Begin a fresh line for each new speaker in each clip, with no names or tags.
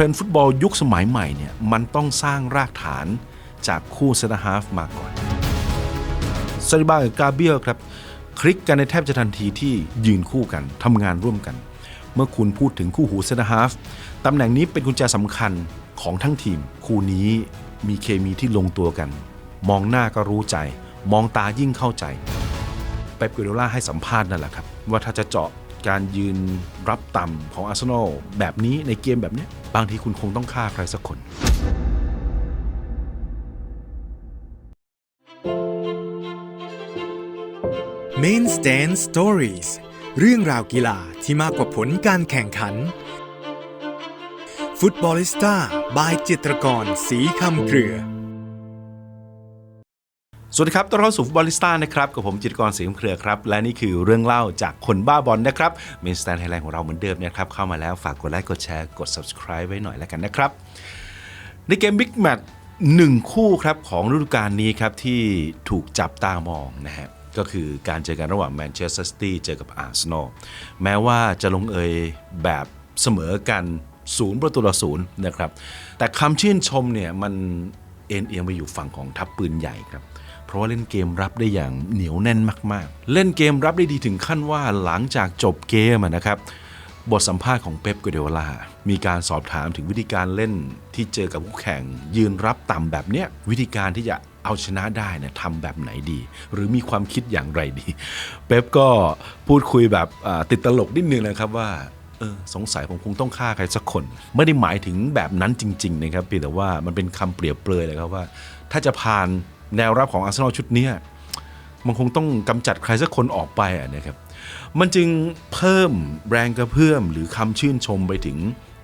รนด์ฟุตบอลยุคสมัยใหม่เนี่ยมันต้องสร้างรากฐานจากคู่เซนฮาฟมาก่อนซาลิบากับกาเบียลครับคลิกกันในแทบจะทันทีที่ยืนคู่กันทำงานร่วมกัน เมื่อคุณพูดถึงคู่หูเซนฮาฟตำแหน่งนี้เป็นกุญแจสำคัญของทั้งทีม คู่นี้มีเคมีที่ลงตัวกัน มองหน้าก็รู้ใจ มองตายิ่งเข้าใจเปปกัวเดล่าให้สัมภาษณ์นั่นแหละครับ ว่าถ้าจะเจาะ การยืนรับต่ำของอาร์เซนอลแบบนี้ในเกมแบบนี้ บางทีคุณคงต้องฆ่าใครสักคน
Main Stand Stories เรื่องราวกีฬาที่มากกว่าผลการแข่งขันฟุตบอลิสต้าบายจิตรกรสีคำเครือ
สวัสดีครับ ต้อนรับสู่ฟุตบอลลิสต้านะครับ กับผมจิตรกรเสียงเครือครับ และนี่คือเรื่องเล่าจากคนบ้าบอลนะครับเมนสแตนไทยแลนด์ของเราเหมือนเดิมนะครับ เข้ามาแล้วฝากกดไลค์กดแชร์กด subscribe ไว้หน่อยแล้วกันนะครับ ในเกมบิ๊กแมตช์หนึ่งคู่ครับของฤดูกาลนี้ครับที่ถูกจับตามองนะฮะก็คือการเจอกันระหว่างแมนเชสเตอร์ซิตี้เจอกับอาร์เซนอลแม้ว่าจะลงเอยแบบเสมอกันศูนย์ประตูต่อศูนย์นะครับแต่คำชื่นชมเนี่ยมันเอ็นเอียงไปอยู่ฝั่งของทัพปืนใหญ่ครับ เพราะว่าเล่นเกมรับได้อย่างเหนียวแน่นมาก ๆ เล่นเกมรับได้ดีถึงขั้นว่าหลังจากจบเกมนะครับบทสัมภาษณ์ของเป๊ปกัวเดโอลา มีการสอบถามถึงวิธีการเล่นที่เจอกับคู่แข่ง ยืนรับต่ำแบบเนี้ยวิธีการที่จะเอาชนะได้นี่ยทำแบบไหนดี หรือมีความคิดอย่างไรดี เป๊ปก็พูดคุยแบบติดตลกนิดนึงนะครับว่าเออสงสัยผมคงต้องฆ่าใครสักคน ไม่ได้หมายถึงแบบนั้นจริง ๆ นะครับเพียงแต่ว่ามันเป็นคำเปรียบเปรยเลยครับว่า ถ้าจะผ่าน แนวรับของอาร์เซนอลชุดนี้มันคงต้องกำจัดใครสักคนออกไปอะนะครับมันจึงเพิ่มแรงกระเพื่อมหรือคำชื่นชมไปถึง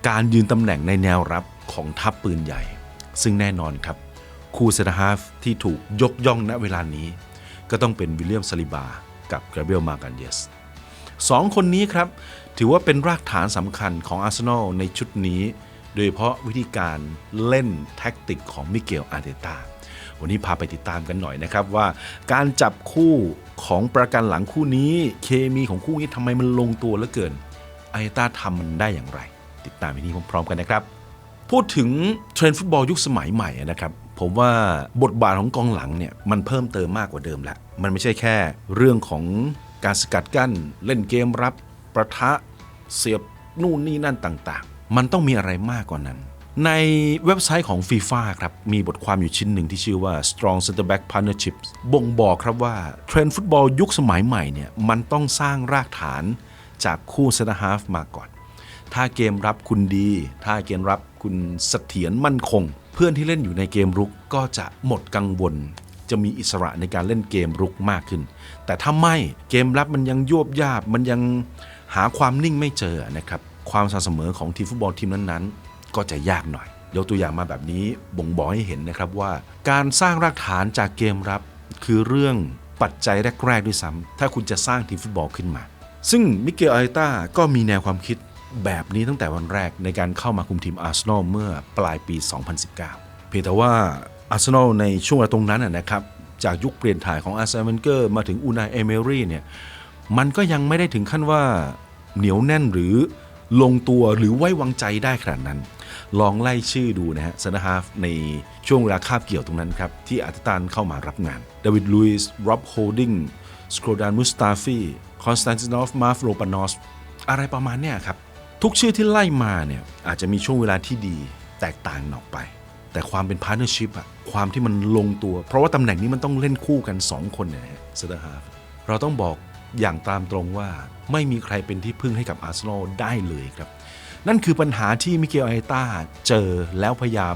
การยืนตำแหน่งในแนวรับของทัพปืนใหญ่ ซึ่งแน่นอนครับคู่เซนฮาฟที่ถูกยกย่องณเวลานี้ ก็ต้องเป็นวิลเลียมซาลิบา กับกราเบลมากันเยสสองคนนี้ครับ ถือว่าเป็นรากฐานสำคัญของอาร์เซนอลในชุดนี้ โดยเฉพาะวิธีการเล่นแท็กติกของมิเกลอาร์เตตา วันนี้พาไปติดตามกันหน่อยนะครับว่า การจับคู่ของประกันหลังคู่นี้ เคมีของคู่นี้ทำไมมันลงตัวเหลือเกินไอตตาทำมันได้อย่างไร ติดตามวินี้พร้อมๆกันนะครับ พูดถึงเทรนด์ฟุตบอลยุคสมัยใหม่นะครับผมว่าบทบาทของกองหลังเนี่ยมันเพิ่มเติมมากกว่าเดิมแล้ว มันไม่ใช่แค่เรื่องของการสกัดกั้น เล่นเกมรับ ประทะเสียบนู่นนี่นั่นต่าง ๆ มันต้องมีอะไรมากกว่านั้น ในเว็บไซต์ของ FIFA ครับ มีบทความอยู่ชิ้นหนึ่งที่ชื่อว่า Strong Center Back Partnerships บ่งบอกครับว่า เทรนด์ฟุตบอลยุคสมัยใหม่เนี่ยมันต้องสร้างรากฐานจากคู่เซนต์ฮาฟมาก่อน ถ้าเกมรับคุณดี ถ้าเกมรับคุณเสถียรมั่นคง เพื่อนที่เล่นอยู่ในเกมรุกก็จะหมดกังวล จะมีอิสระในการเล่นเกมรุกมากขึ้น แต่ถ้าไม่เกมรับมันยังยวบยาบมันยังหาความนิ่งไม่เจอนะครับความสม่ำเสมอของทีมฟุตบอลทีมนั้นๆ ก็จะยากหน่อย ยกตัวอย่างมาแบบนี้บ่งบอกให้เห็นนะครับว่า การสร้างรากฐานจากเกมรับ คือเรื่องปัจจัยแรกๆด้วยซ้ำถ้าคุณจะสร้างทีมฟุตบอลขึ้นมา ซึ่งมิเกลอาร์เตต้าก็มีแนวความคิดแบบนี้ตั้งแต่วันแรกในการเข้ามาคุมทีมอาร์เซนอลเมื่อปลายปี 2019 เพียงแต่ว่าอาร์เซนอลในช่วงเวลาตรงนั้นนะนะครับจากยุคเปลี่ยนถ่ายของอาร์เซนเวนเกอร์มาถึงอูนายเอเมรี่เนี่ยมันก็ยังไม่ได้ถึงขั้นว่าเหนียวแน่นหรือลงตัวหรือไว้วางใจได้ขนาดนั้น ลองไล่ชื่อดูนะฮะซนฮาฟในช่วงเวลาคาบเกี่ยวตรงนั้นครับ ที่อาร์เตตันเข้ามารับงานดาวิดลุยส์ร็อบโฮลดิงสโครดานมุสตาฟีคอนสแตนตินอฟมาฟโรปานอสอะไรประมาณเนี้ยครับ ทุกชื่อที่ไล่มาเนี่ยอาจจะมีช่วงเวลาที่ดีแตกต่างออกไป แต่ความเป็นพาร์เนอร์ชิพอะความที่มันลงตัว เพราะว่าตำแหน่งนี้มันต้องเล่นคู่กัน 2 คนเนี่ยนะฮะเซนเตอร์ฮาฟเราต้องบอกอย่างตามตรงว่าไม่มีใครเป็นที่พึ่งให้กับอาร์เซนอลได้เลยครับ นั่นคือปัญหาที่มิเกลไอต้าเจอแล้วพยายาม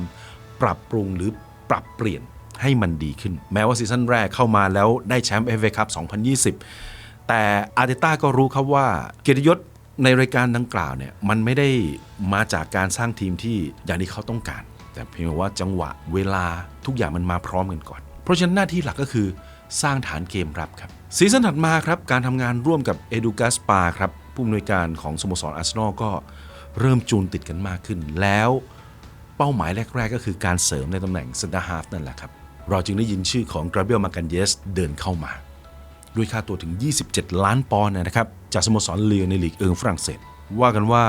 ปรับปรุงหรือปรับเปลี่ยนให้มันดีขึ้น แม้ว่าซีซั่นแรกเข้ามาแล้วได้แชมป์เอฟเอคัพ2020 แต่อาร์เตต้าก็รู้ครับว่าเกียรติยศในรายการดังกล่าวเนี่ยมันไม่ได้มาจากการสร้างทีมที่อย่างที่เขาต้องการ แต่เพียงแต่ว่าจังหวะเวลาทุกอย่างมันมาพร้อมกันก่อน เพราะฉะนั้นหน้าที่หลักก็คือสร้างฐานเกมรับครับซีซั่นถัดมาครับการทำงานร่วมกับเอดูกาสปาครับผู้อำนวยการของสโมสรอาร์เซนอลก็ เริ่มจูนติดกันมากขึ้น แล้วเป้าหมายแรก ๆ ก็คือการเสริมในตำแหน่งเซนเตอร์ฮาฟนั่นแหละครับ เราจึงได้ยินชื่อของกราเบียลมากันเยสเดินเข้ามา ด้วยค่าตัวถึง 27 ล้านปอนด์นะครับ จากสโมสรเลียในลีกเอิงฝรั่งเศส ว่ากันว่า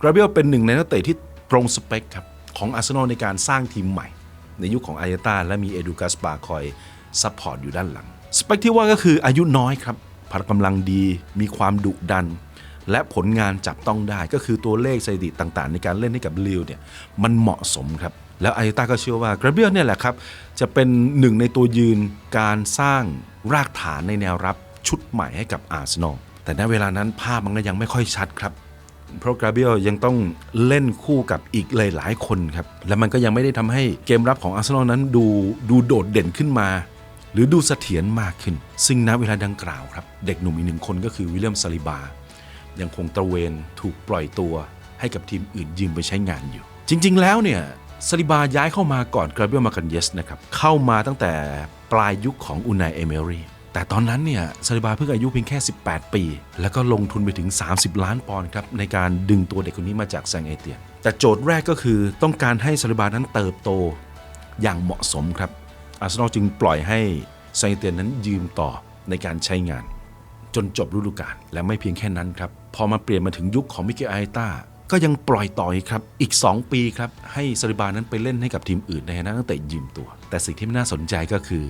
กราเบียลเป็นหนึ่งในนักเตะที่ตรงสเปคครับของอาร์เซนอลในการสร้างทีมใหม่ ในยุคของอายาตาและมีเอดูกัสปาคอยซัพพอร์ตอยู่ด้านหลัง สเปคที่ว่าก็คืออายุน้อยครับพละกำลังดีมีความดุดัน และผลงานจับต้องได้ก็คือตัวเลขสถิติต่างๆ ในการเล่นให้กับลิวเนี่ยมันเหมาะสมครับ แล้วไอายาตาก็เชื่อว่ากราเบียลเนี่ยแหละครับ จะเป็นหนึ่งในตัวยืนการสร้างรากฐานในแนวรับชุดใหม่ให้กับอาร์เซนอลแต่ณเวลานั้นภาพมันก็ยังไม่ค่อยชัดครับเพราะกราเบียลยังต้องเล่นคู่กับอีกหลาย ๆ คนครับ และมันก็ยังไม่ได้ทำให้เกมรับของอาร์เซนอลนั้นดูดูโดดเด่นขึ้นมา หรือดูเสถียรมากขึ้น ซึ่งณเวลาดังกล่าวครับ เด็กหนุ่มอีกหนึ่งคนก็คือวิลเลียมซาลิบา ยังคงตระเวนถูกปล่อยตัวให้กับทีมอื่นยืมไปใช้งานอยู่ จริง ๆ แล้วเนี่ยซาลิบาย้ายเข้ามาก่อนกราเบียลมากันเยสนะครับ เข้ามาตั้งแต่ปลายยุคของอุนายเอเมรีแต่ตอนนั้นเนี่ยซาลิบาเพิ่งอายุเพียงแค่ 18 ปี แล้วก็ลงทุนไปถึง 30 ล้านปอนด์ครับ ในการดึงตัวเด็กคนนี้มาจากแซงเอเตียนแต่โจทย์แรกก็คือต้องการให้ซาลิบานั้นเติบโตอย่างเหมาะสมครับอาร์เซนอลจึงปล่อยให้แซงเอเตียนนั้นยืมต่อในการใช้งาน จนจบฤดูกาลและไม่เพียงแค่นั้นครับ พอมาเปลี่ยนมาถึงยุคของมิเกลไอต้าก็ยังปล่อยต่อครับอีก 2 ปีครับ ให้ซาลิบานั้นไปเล่นให้กับทีมอื่นในฐานะตั้งแต่ยืมตัว แต่สิ่งที่น่าสนใจก็คือ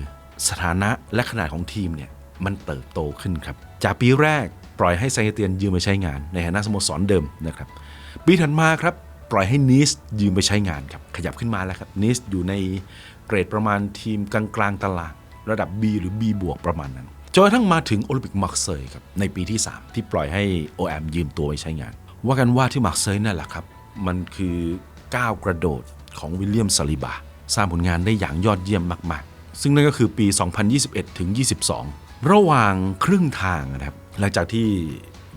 สถานะและขนาดของทีมเนี่ยมันเติบโตขึ้นครับ จากปีแรกปล่อยให้ไซเตียนยืมไปใช้งาน ในฐานะสโมสรเดิมนะครับปีถัดมาครับปล่อยให้นิสยืมไปใช้งานครับขยับขึ้นมาแล้วครับนิสอยู่ในเกรดประมาณทีมกลางๆตารางระดับ B หรือ B บวกประมาณนั้น จนกระทั่งมาถึงโอลิมปิกมาร์เซย์ครับในปีที่ 3 ที่ปล่อยให้ OM ยืมตัวไปใช้งาน ว่ากันว่าที่มาร์เซย์นั่นแหละครับ มันคือก้าวกระโดดของวิลเลียมซาลิบา สร้างผลงานได้อย่างยอดเยี่ยมมาก ๆ ซึ่งนั่นก็คือปี 2021 ถึง 22 ระหว่างครึ่งทางนะครับหลังจากที่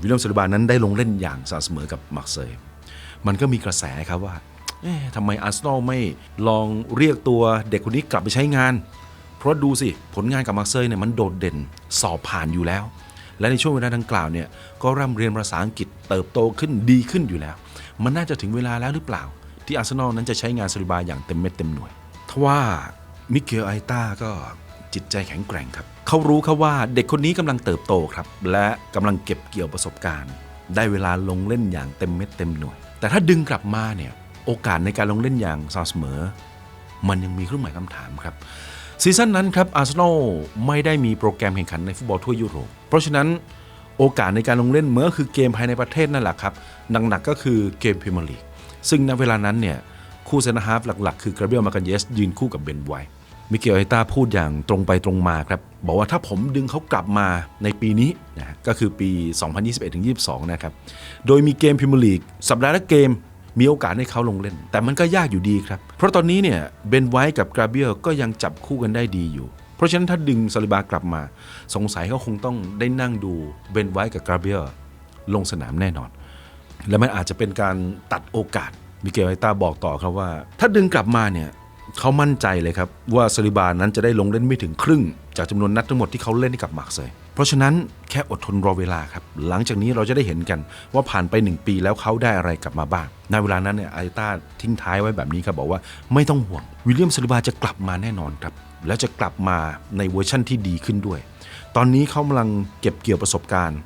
วิลเลียมซาลิบานั้นได้ลงเล่นอย่างสม่ำเสมอกับมาร์เซย์มันก็มีกระแสครับว่าทำไมอาร์เซนอลไม่ลองเรียกตัวเด็กคนนี้กลับไปใช้งาน เพราะดูสิผลงานกับมาร์เซย์เนี่ยมันโดดเด่นสอบผ่านอยู่แล้ว และในช่วงเวลาดังกล่าวเนี่ยก็ร่ำเรียนภาษาอังกฤษเติบโตขึ้นดีขึ้นอยู่แล้ว มันน่าจะถึงเวลาแล้วหรือเปล่า ที่อาร์เซนอลนั้นจะใช้งานซาลิบาอย่างเต็มเม็ดเต็มหน่วยทว่ามิเกลไอต้าก็จิตใจแข็งแกร่งครับ เขารู้ครับว่าเด็กคนนี้กำลังเติบโตครับ และกำลังเก็บเกี่ยวประสบการณ์ ได้เวลาลงเล่นอย่างเต็มเม็ดเต็มหน่วย แต่ถ้าดึงกลับมาเนี่ยโอกาสในการลงเล่นอย่างสม่ำเสมอ มันยังมีเครื่องหมายคำถามครับ ซีซั่นนั้นครับอาร์เซนอลไม่ได้มีโปรแกรมแข่งขันในฟุตบอลทั่วยุโรป เพราะฉะนั้นโอกาสในการลงเล่นเมื่อคือเกมภายในประเทศนั่นแหละครับหนักๆก็คือเกมพรีเมียร์ลีกซึ่งณเวลานั้นเนี่ยคู่เซนต์ฮาฟหลักๆ คือกราเบียลมากันเยส ยืนคู่กับเบนไวท์มิเกลไอต้าพูดอย่างตรงไปตรงมาครับ บอกว่าถ้าผมดึงเขากลับมาในปีนี้นะฮะก็คือปี 2021-22 นะครับ โดยมีเกมพรีเมียร์ลีกสัปดาห์ละเกม มีโอกาสให้เขาลงเล่น แต่มันก็ยากอยู่ดีครับ เพราะตอนนี้เนี่ยเบนไวท์กับกราเบียลก็ยังจับคู่กันได้ดีอยู่ เพราะฉะนั้นถ้าดึงซาลิบากลับมา สงสัยเขาคงต้องได้นั่งดูเบนไวท์กับกราเบียลลงสนามแน่นอน และมันอาจจะเป็นการตัดโอกาสมิเกลไอต้าบอกต่อครับว่า ถ้าดึงกลับมาเนี่ย เขามั่นใจเลยครับ ว่าซาลิบานั้นจะได้ลงเล่นไม่ถึงครึ่ง จากจำนวนนัดทั้งหมดที่เขาเล่นให้กับมาร์เซยเพราะฉะนั้นแค่อดทนรอเวลาครับ หลังจากนี้เราจะได้เห็นกันว่าผ่านไป 1 ปีแล้วเขาได้อะไรกลับมาบ้างในเวลานั้นเนี่ยไอต้าทิ้งท้ายไว้แบบนี้ครับบอกว่าไม่ต้องห่วง วิลเลียมซาลิบาจะกลับมาแน่นอนครับแล้วจะกลับมาในเวอร์ชั่นที่ดีขึ้นด้วย ตอนนี้เขากำลังเก็บเกี่ยวประสบการณ์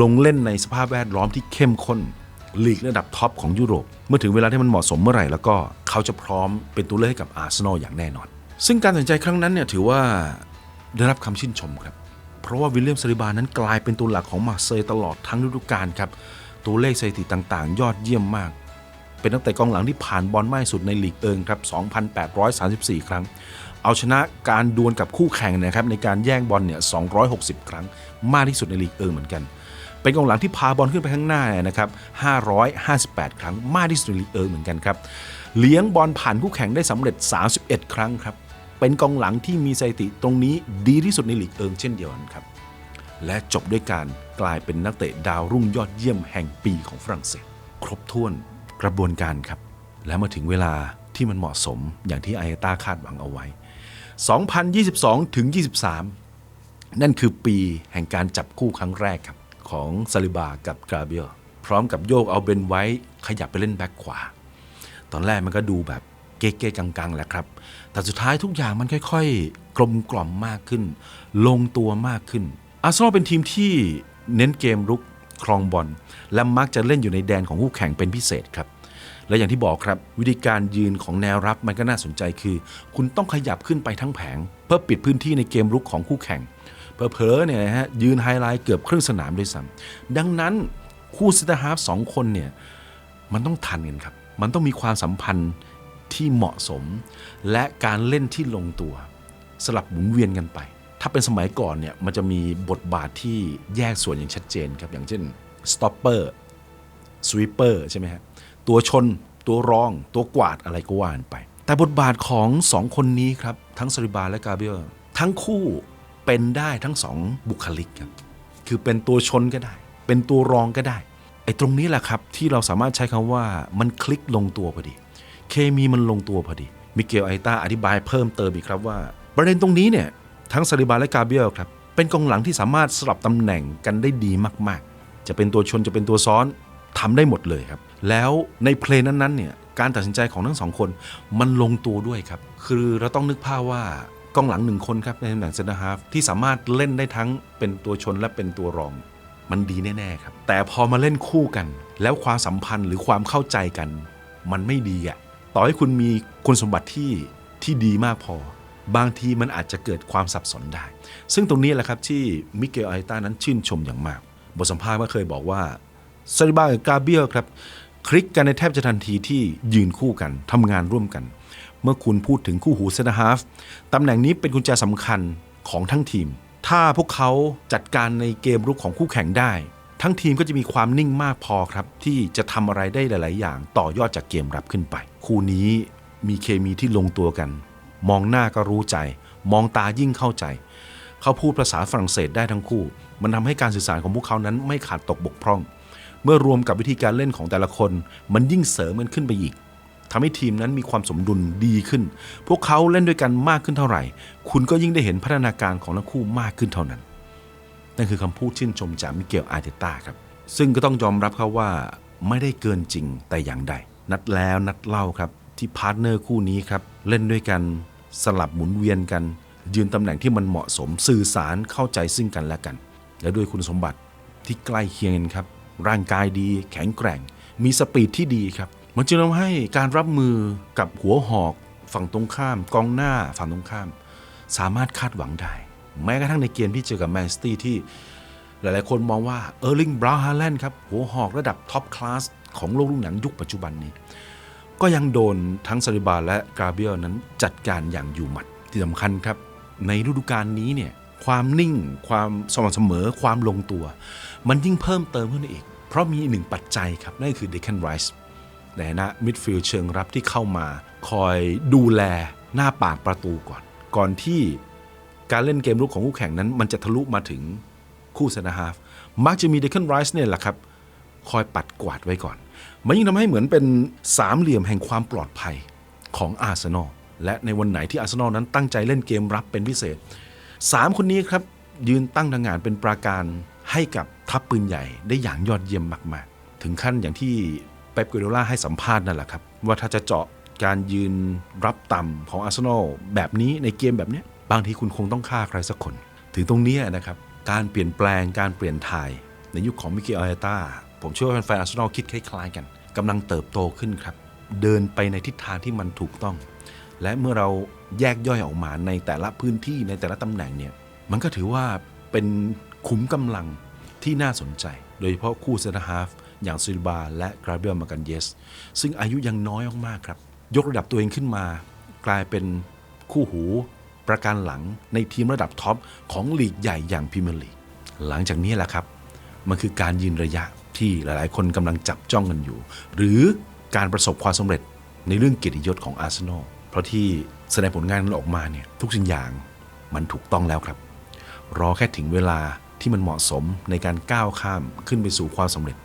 ลงเล่นในสภาพแวดล้อมที่เข้มข้น ลีกระดับท็อปของยุโรป เมื่อถึงเวลาที่มันเหมาะสมเมื่อไหร่แล้วก็เขาจะพร้อมเป็นตัวเลือกให้กับอาร์เซนอลอย่างแน่นอน ซึ่งการตัดใจครั้งนั้นเนี่ยถือว่าได้รับคำชื่นชมครับ เพราะว่าวิลเลียมซาลิบานั้นกลายเป็นตัวหลักของมาเซย์ตลอดทั้งฤดูกาลครับ ตัวเลขสถิติต่างๆ ยอดเยี่ยมมาก เป็นตั้งแต่กองหลังที่ผ่านบอลมากสุดในลีกเอิงครับ2,834 ครั้ง เอาชนะการดวลกับคู่แข่งนะครับในการแย่งบอลเนี่ย260 ครั้ง มากที่สุดในลีกเอิงเหมือนกัน เป็นกองหลังที่พาบอลขึ้นไปข้างหน้าเนี่ยนะครับ 558 ครั้งมากที่สุดในลีกเอิงเหมือนกันครับ เลี้ยงบอลผ่านคู่แข่งได้สำเร็จ 31 ครั้งครับ เป็นกองหลังที่มีสถิติตรงนี้ดีที่สุดในลีกเอิงเช่นเดียวกันครับ และจบด้วยการกลายเป็นนักเตะดาวรุ่งยอดเยี่ยมแห่งปีของฝรั่งเศส ครบถ้วนกระบวนการครับ และมาถึงเวลาที่มันเหมาะสมอย่างที่ไอเอต้าคาดหวังเอาไว้ 2022 ถึง 23 นั่นคือปีแห่งการจับคู่ครั้งแรกครับ ของซาลิบากับกราเบียลพร้อมกับโยกเอาเบนไว้ขยับไปเล่นแบ็คขวา ตอนแรกมันก็ดูแบบเก๊ๆกังๆแหละครับ แต่สุดท้ายทุกอย่างมันค่อยๆ กลมกล่อมมากขึ้น ลงตัวมากขึ้น อาร์เซนอลเป็นทีมที่เน้นเกมรุกครองบอลและมักจะเล่นอยู่ในแดนของคู่แข่งเป็นพิเศษครับ และอย่างที่บอกครับวิธีการยืนของแนวรับมันก็น่าสนใจคือ คุณต้องขยับขึ้นไปทั้งแผง เพื่อปิดพื้นที่ในเกมรุกของคู่แข่ง เผลอๆเนี่ยนะฮะยืนไฮไลท์เกือบครึ่งสนามด้วยซ้ำดังนั้นคู่ซิตาฮาฟสองคนเนี่ยมันต้องทันกันครับ มันต้องมีความสัมพันธ์ที่เหมาะสม และการเล่นที่ลงตัว สลับหมุนเวียนกันไป ถ้าเป็นสมัยก่อนเนี่ยมันจะมีบทบาทที่แยกส่วนอย่างชัดเจนครับอย่างเช่น stopper sweeper ใช่ไหมฮะตัวชน ตัวรอง ตัวกวาดอะไรก็ว่านไป แต่บทบาทของสองคนนี้ครับ ทั้งซาริบาและกาเบรียลทั้งคู่ เป็นได้ทั้งสองบุคลิกครับคือเป็นตัวชนก็ได้ เป็นตัวรองก็ได้ไอ้ตรงนี้แหละครับที่เราสามารถใช้คำว่ามันคลิกลงตัวพอดี เคมีมันลงตัวพอดีมิเกลไอตาอธิบายเพิ่มเติมอีกครับว่า ประเด็นตรงนี้เนี่ยทั้งซาลิบาและกาเบียลครับเป็นกองหลังที่สามารถสลับตำแหน่งกันได้ดีมากๆ จะเป็นตัวชนจะเป็นตัวซ้อนทำได้หมดเลยครับ แล้วในเพลงนั้นๆเนี่ยการตัดสินใจของทั้งสองคนมันลงตัวด้วยครับ คือเราต้องนึกภาพว่า กองหลังหนึ่งคนครับในตำแหน่งเซนเตอร์ฮาฟที่สามารถเล่นได้ทั้งเป็นตัวชนและเป็นตัวรอง มันดีแน่ๆครับ แต่พอมาเล่นคู่กัน แล้วความสัมพันธ์หรือความเข้าใจกัน มันไม่ดีอะ่ะต่อให้คุณมีคุณสมบัติที่ที่ดีมากพอ บางทีมันอาจจะเกิดความสับสนได้ ซึ่งตรงนี้แหละครับที่มิเกลไอต้านั้นชื่นชมอย่างมาก บทสัมภาษณ์ก็เคยบอกว่าซาริบากับกาเบียครับคลิกกันในแทบจะทันทีที่ยืนคู่กันทำงานร่วมกัน เมื่อคุณพูดถึงคู่หูเซนฮาฟตำแหน่งนี้เป็นกุญแจสำคัญของทั้งทีม ถ้าพวกเขาจัดการในเกมรุกของคู่แข่งได้ ทั้งทีมก็จะมีความนิ่งมากพอครับ ที่จะทำอะไรได้หลาย ๆ อย่างต่อยอดจากเกมรับขึ้นไป คู่นี้มีเคมีที่ลงตัวกัน มองหน้าก็รู้ใจ มองตายิ่งเข้าใจ เขาพูดภาษาฝรั่งเศสได้ทั้งคู่ มันทำให้การสื่อสารของพวกเขานั้นไม่ขาดตกบกพร่อง เมื่อรวมกับวิธีการเล่นของแต่ละคน มันยิ่งเสริมมันขึ้นไปอีก ทำให้ทีมนั้นมีความสมดุลดีขึ้น พวกเขาเล่นด้วยกันมากขึ้นเท่าไหร่ คุณก็ยิ่งได้เห็นพัฒนาการของทั้งคู่มากขึ้นเท่านั้น นั่นคือคำพูดชื่นชมจากมิเกลอาร์เตต้าครับ ซึ่งก็ต้องยอมรับครับว่าไม่ได้เกินจริงแต่อย่างใด นัดแล้วนัดเล่าครับที่พาร์ทเนอร์คู่นี้ครับเล่นด้วยกันสลับหมุนเวียนกัน ยืนตำแหน่งที่มันเหมาะสมสื่อสารเข้าใจซึ่งกันและกัน และด้วยคุณสมบัติที่ใกล้เคียงกันครับ ร่างกายดีแข็งแกร่ง มีสปีดที่ดีครับ มันจึงทำให้การรับมือกับหัวหอกฝั่งตรงข้ามกองหน้าฝั่งตรงข้าม สามารถคาดหวังได้ แม้กระทั่งในเกมที่เจอกับแมนซิตี้ที่ หลายๆ คนมองว่าเออร์ลิงบราวน์ฮาแลนด์ครับ หัวหอกระดับท็อปคลาสของโลกลูกหนังยุคปัจจุบันนี้ ก็ยังโดนทั้งซาริบาและกราเบียลนั้นจัดการอย่างอยู่หมัดที่สำคัญครับ ในฤดูกาลนี้เนี่ยความนิ่งความสม่ำเสมอความลงตัว มันยิ่งเพิ่มเติมขึ้นอีก เพราะมีหนึ่งปัจจัยครับนั่นคือเดค a นไรส์ ในานะมิดฟิลด์เชิงรับที่เข้ามา คอยดูแลหน้าปากประตูก่อน ก่อนที่การเล่นเกมรุกของคู่แข่งนั้น มันจะทะลุมาถึงคู่เซนาฮาฟมักจะมีเดค a นไรส์เนี่ยแหละครับ คอยปัดกวาดไว้ก่อน มันยิ่งทำให้เหมือนเป็นสามเหลี่ยมแห่งความปลอดภัยของอาร์เซนอลและในวันไหนที่อาร์เซนอลนั้นตั้งใจเล่นเกมรับเป็นพิเศษสามคนนี้ครับ ยืนตั้งทางงานเป็นปราการให้กับทัพปืนใหญ่ได้อย่างยอดเยี่ยมมาก ๆ ถึงขั้นอย่างที่ ป๊ปกัวเดล่าให้สัมภาษณ์นั่นแหละครับ ว่าถ้าจะเจาะการยืนรับต่ำของอาร์เซนอลแบบนี้ในเกมแบบนี้บางทีคุณคงต้องฆ่าใครสักคน ถึงตรงนี้นะครับ การเปลี่ยนแปลงการเปลี่ยนถ่ายในยุคของมิเกลอาร์เตต้าผมเชื่อว่าแฟนๆอาร์เซนอลคิดคล้ายๆกันกำลังเติบโตขึ้นครับ เดินไปในทิศทางที่มันถูกต้อง และเมื่อเราแยกย่อยออกมาในแต่ละพื้นที่ในแต่ละตำแหน่งเนี่ยมันก็ถือว่าเป็นขุมกำลังที่น่าสนใจ โดยเฉพาะคู่เซนฮาฟ อย่างซิลบาและกราเบียลมากันเยส ซึ่งอายุยังน้อยมากๆครับ ยกระดับตัวเองขึ้นมา กลายเป็นคู่หูประการหลังในทีมระดับท็อปของลีกใหญ่อย่างพรีเมียร์ลีกหลังจากนี้แหละครับ มันคือการยืนระยะที่หลายๆ คนกำลังจับจ้องกันอยู่ หรือการประสบความสำเร็จในเรื่องเกียรติยศของอาร์เซนอลเพราะที่แสดงผลงานนั้นออกมาเนี่ยทุกสิ่งอย่างมันถูกต้องแล้วครับ รอแค่ถึงเวลาที่มันเหมาะสมในการก้าวข้ามขึ้นไปสู่ความสำเร็จ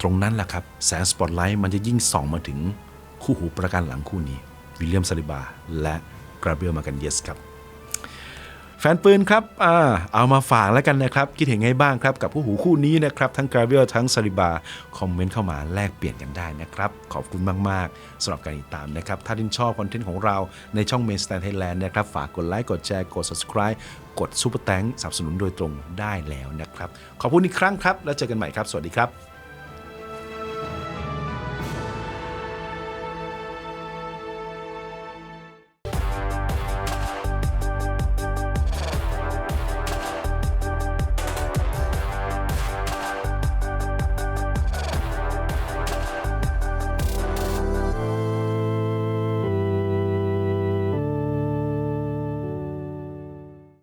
ตรงนั้นแหละครับ แสงสปอตไลท์มันจะยิ่งส่องมาถึงคู่หูประการหลังคู่นี้วิลเลียมซาลิบา และกราเบียลมากันเยสครับ แฟนปืนครับอ่าเอามาฝากแล้วกันนะครับ คิดเห็นไงบ้างครับ กับผู้หูคู่นี้นะครับ ทั้งกราเบียลทั้งซาริบา คอมเมนต์เข้ามาแลกเปลี่ยนกันได้นะครับ ขอบคุณมาก ๆสำหรับการติดตามนะครับ ถ้าท่านชอบคอนเทนต์ของเราในช่อง Main Stand Thailand นะครับ ฝากกดไลค์กดแชร์กด subscribe กด Super Thank สนับสนุนโดยตรงได้แล้วนะครับ ขอบคุณอีกครั้งครับ แล้วเจอกันใหม่ครับ สวัสดีครับ